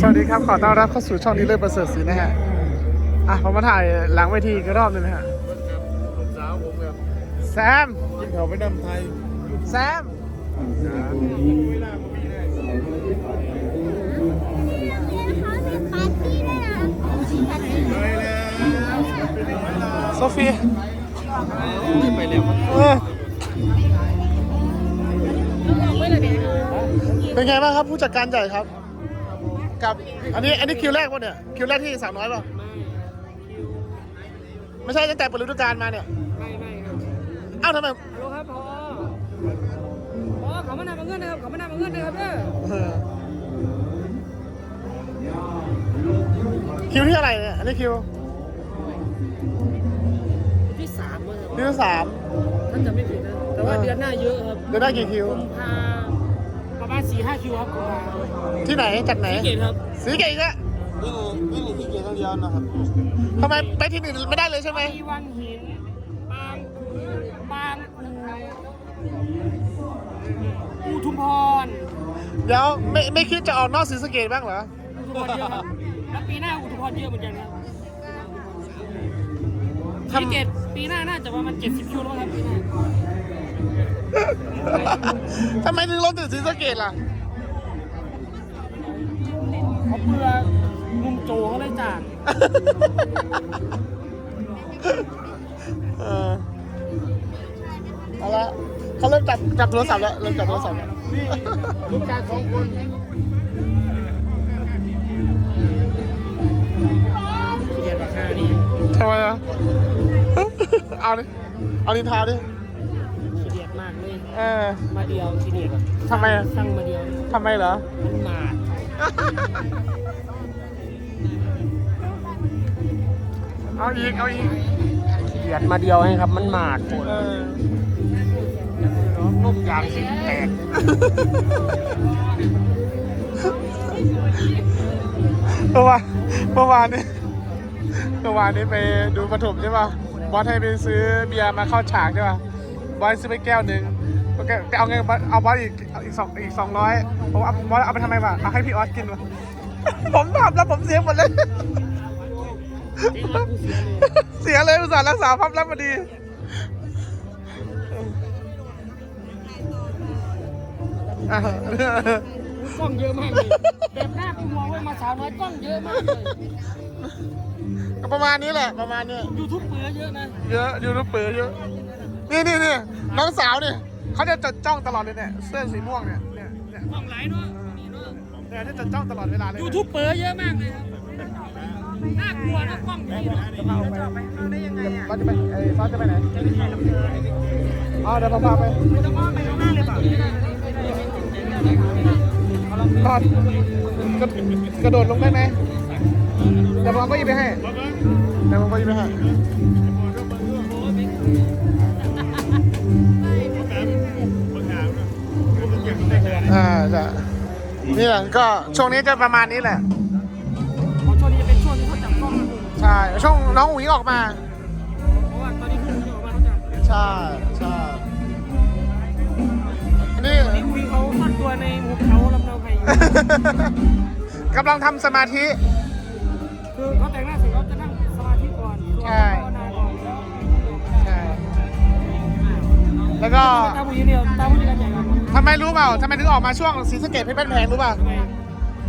สวัสดีครับ ขอต้อนรับเข้าสู่ช่องนี้เลยประเสริฐศรีนะฮะ อะผมมาถ่ายหลังเวทีอีกรอบหนึงนะฮะ สาวผมแบบแซม กินเขาไปนำไทยแซม ไปแล้วโซฟีไปแล้วเออเป็นไงบ้างครับผู้จัดการใหญ่ครับ กับ อันนี้ อันนี้คิวแรกป่ะเนี่ย คิวแรกที่สาวน้อยป่ะ ไม่ใช่ตั้งแต่เปิดฤดูกาลมาเนี่ย ไม่ไม่ครับเอ้าทำไมฮัลโหลครับพอพอเขามานำเอาเงินนะครับเขามานำเอาเงินนะครับเด้อเออคิวที่อะไรเนี่ย อันนี้คิวที่สามเลยครับคิวที่สาม ท่านจะไม่ผิดนะแต่ว่าเดือนหน้าเยอะครับเดือนหน้ากี่คิว กุมภา ประมาณสี่ห้าคิวครับกุมภาที่ไหนจากไหนพี่เกดครับสีเกตอีกอะนี่นี่นี่ที่เกียรติเดียวนะครับทำไมไปที่อื่นไม่ได้เลยใช่ไหมมีวังหินบางบางปูอุทุมพรเดี๋ยวไม่ไม่คิดจะออกนอกสีสะเกตบ้างเหรอ อุทุมพรเยอะครับแล้วปีหน้าอุทุมพรเยอะเหมือนกันครับทำพี่เกดปีหน้าน่าจะประมาณเจ็ดสิบคิวแล้วครับปีหน้า ทำไมถึงลงถึงสีสะเกตล่ะเขาเบื่อมุมโจเขาเลยจากเออเอาละเขาเริ่มจับจับโทรศัพท์แล้วเริ่มจับโทรศัพท์แล้วนี่ลูกชายสองคนพี่เกดราคานี่ทำไมอะเอาดิเอาดินทาดิขี้เดียดมาก เลยเออมาเดียวขี้เดียดทำไมอะสั่งมาเดียวทำไมเหรอ มันหมาดเอาอีก เอาอีกขี้เดียดมาเดียวให้ครับ มันหมาดโหดเออนุ่มยางสีแตกเมื่อวานเมื่อวานนี้เมื่อวานนี้ไปดูปฐมใช่ป่ะบอสให้ไปซื้อเบียร์มาเข้าฉากใช่ป่ะบอสซื้อไปแก้วหนึ่งโอเค ไปเอาเงินบอสเอาบอสอีกอีกสองอีกสองร้อยผมว่าบอสเอาไปทำไมวะเอาให้พี่ออสกินวะผมทำแล้วผมเสียหมดเลยจริงแล้วกูเสียเลยเสียเลยอุตส่าห์รักษาภาพลักษณ์มาดีอะกล้องเยอะมากเลยแบบหน้ากูมองว่ามาสาวน้อยกล้องเยอะมากเลยก็ประมาณนี้แหละประมาณนี้ยูทูบเปือเยอะนะ เยอะยูทูบเบอร์เยอะ นี่นี่นี่น้องสาวเนี่ย เขาจะจดจ้องตลอดเลยเนี่ยเสื้อสีม่วงเนี่ยเนี่ยเนี่ยกล้องไหลเนาะนี่เนาะเนี่ยที่จดจ้องตลอดเวลาเลยยูทูบเปือเยอะมากเลยครับน่ากลัวนะกล้องนี้นะเอาไปเอาได้ยังไงอะซอสจะไปไอ้ซอสจะไปไหนล่ะอ๋อเดี๋ยวผมพาไปต้องอ้อมไปข้างหน้าเลยเปล่ารอดกระกระโดดลงได้ไหมเดี๋ยวผมเอาเก็ยิงไปให้เดี๋ยวผมก็ยิงไปให้ อ่าจะนี่แหละก็ช่วงนี้จะประมาณนี้แหละเพราะช่วงนี้จะเป็นช่วงที่เขาจับกล้องนะใช่ช่วงน้องอุ๋งอิ๊งออกมา เพราะว่าตอนนี้คุณอยู่ออกมาเขาจับใช่ใช่อันนี้นี่คุยเขาซ่อนตัวในหุบเขาลำเนาไพอยู่กำลังทำสมาธิ คือเขาแต่งหน้าเสร็จเขาจะนั่งสมาธิก่อนใช่ ภาวนาก่อนแล้วใช่ แล้วก็ ตาผู้หญิงเดียวตาผู้หญิงกันใหญ่กัน ทำไมรู้เปล่าทำไมถึงออกมาช่วงสีสะเกตเพชรบ้านแพงรู้ป่ะ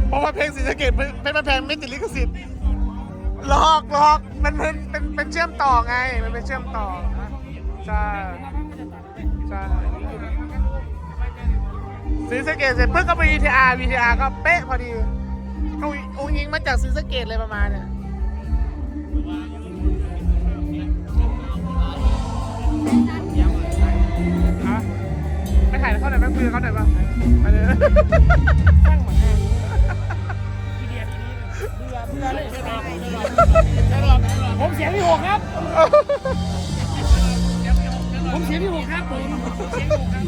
เพราะว่าเพลงสีสะเกตเพชรบ้านแพงไม่ติดลิขสิทธิ์หลอกหลอกมันเป็นเป็นเป็นเชื่อมต่อไง มันเป็นเชื่อมต่อใช่ใช่สีสะเกตเสร็จเพิ่งก็ไป VTR VTR ก็เป๊ะพอดีอุ้งยิงมาจากสีสะเกตเลยประมาณเนี่ย ถ่ายเขาหน่อยแม่คุยกับเขาหน่อยป่ะไปเลยตั้งเหมือนกันทีเดียดเบื่อเบื่อเลยผมเสียงพี่หกครับ ผมเสียงพี่หกครับผมเสียงพี่หกครับ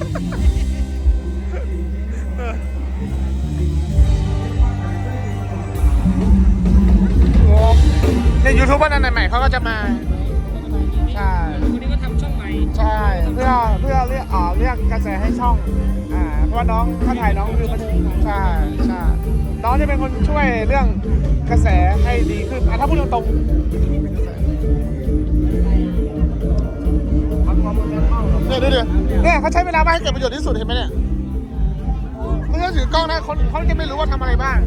ในยูทูบเบอร์นั่นใหม่เขาก็จะมา ใช่ ใช่เพื่อเพื่อเรียกอ่าเรียกกระแสให้ช่องอ่าเพราะว่าน้องเขาถ่ายน้องคือมันใช่ใช่น้องจะเป็นคนช่วยเรื่องกระแสให้ดีขึ้นอะถ้าพูดตรงเนี่ยดูดิเนี่ยเขาใช้เวลาว่าให้เกิดประโยชน์ที่สุดเห็นไหมเนี่ยไม่ใช่ถือกล้องนะคนเขาจะไม่รู้ว่าทำอะไรบ้าง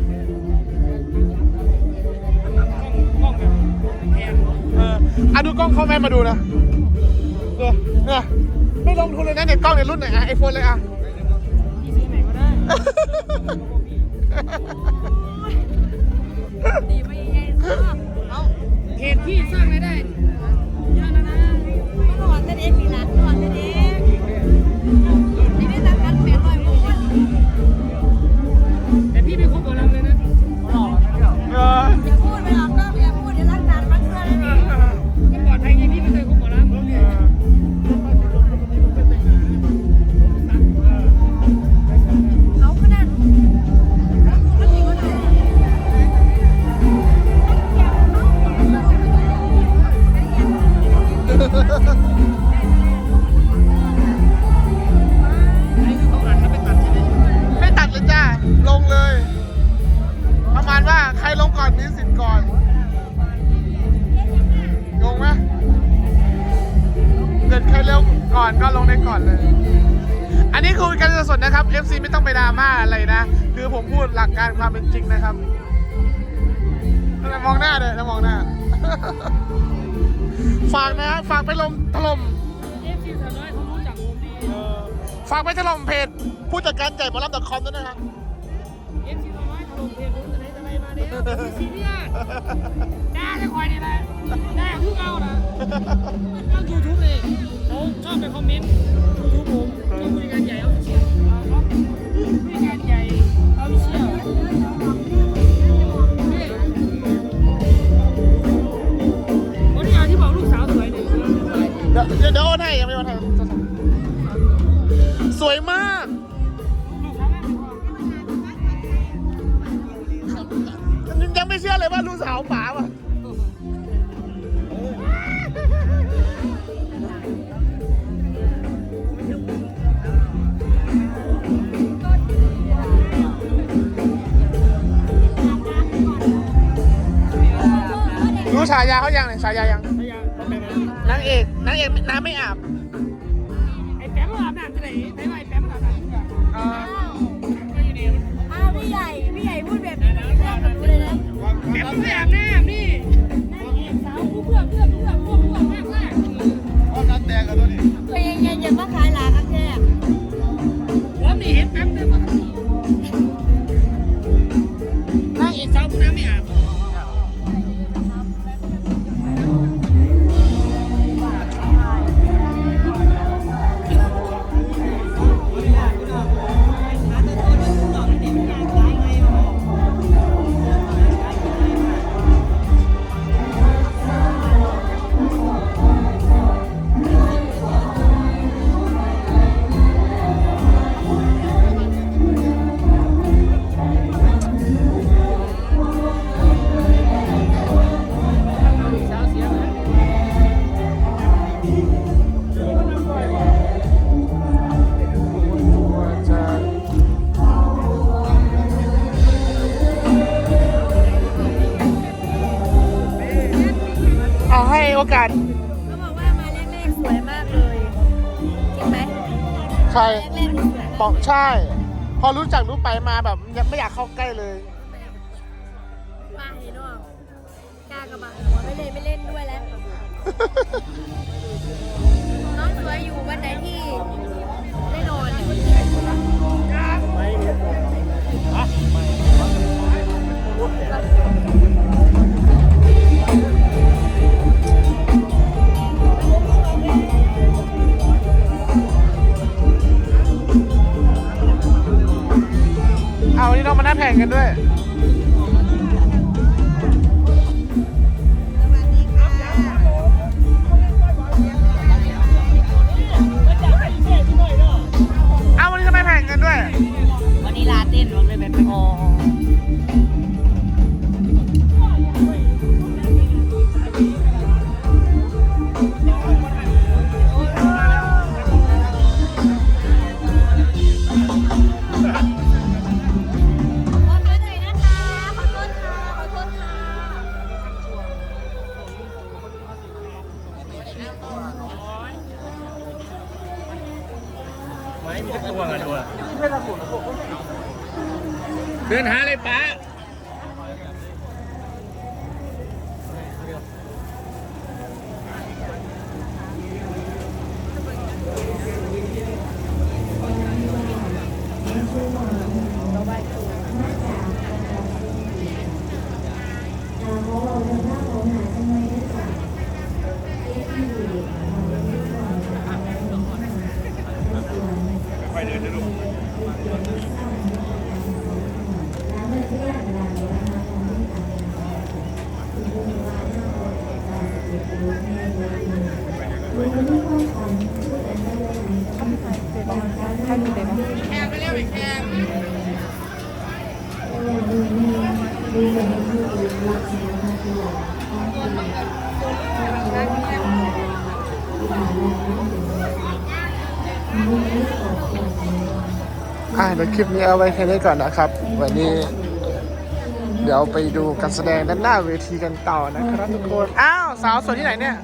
กล้องแบบแพงเอออะดูกล้องเขาแม่มาดูนะ เนี่ยเนี่ยไม่ลงทุนเลยนะเนี่ยกล้องในรุ่นไหนไอโฟนเลยอะพี่ซื้อไหนก็ได้ดีไม่แย่เอาเพจพี่สร้างรายได้เยอะนะนะเมื่อวานเต้นเองมีร้านเมื่อวานเต้นเอง FC ไม่ต้องไปดราม่าอะไรนะ คือผมพูดหลักการความเป็นจริงนะครับมองหน้าเลยนะมองหน้า ฝากนะฝากไปลมถล่มเอฟซีสาวน้อยเขารู้จักผมดีฝากไปถล่มเพจผู้จัดการใหญ่บอลลัมดอทคอมด้วยนะครับเอฟซีสาวน้อยถล่มเพจผมจะไหนจะไหนมาเนี่ยไม่ซีเรียสด่าได้คอยนี่แหละด่าทุกเอานะก็ยูทูบเลยเขาชอบไปคอมเมนต์ยูทูบผมชอบคุยกันใหญ่เอาเชียร์ครับคุยกันใหญ่เอา เชียร์วันนี้อาที่บอกลูกสาวสวยเนี่ยเดี๋ยวเดี๋ยวเดี๋ยวโอนให้ยังไม่โอนให้สวยมาก ยังไม่เชื่อเลยว่าลูกสาวป๋าว่ะ รู้ฉายาเขายังเนี่ยฉายายังพยายามทำแบบนั้นนางเอกนางเอกน้ำไม่อาบไอ้แป๊บมันอาบน้ำจะไหนไอ้ไอ้แป๊บมันอาบน้ำจะไหนเออไม่อยู่ดีอ้าวพี่ใหญ่พี่ใหญ่พูดแบบนี้เพื่อนรู้เลยนะแป๊บมันไม่อาบน้ำนี่น ใครแรกๆสวยบอกใช่ พอรู้จักรู้ไปมาแบบยังไม่อยากเข้าใกล้เลยป้าเห็นว่กล้ากระบะหัวไม่เลยไม่เล่นด้วยแล้ว น้องสวยอยู่วันไหนที่ได้นอนเนี่ยเอ่าเดี๋ยวคลิปนี้เอาไว้แค่นี้ก่อนนะครับ วันนี้ เดี๋ยวไปดูการแสดงด้านหน้าเวทีกันต่อนะครับทุกคน อ้าว สาวสวยที่ไหนเนี่ย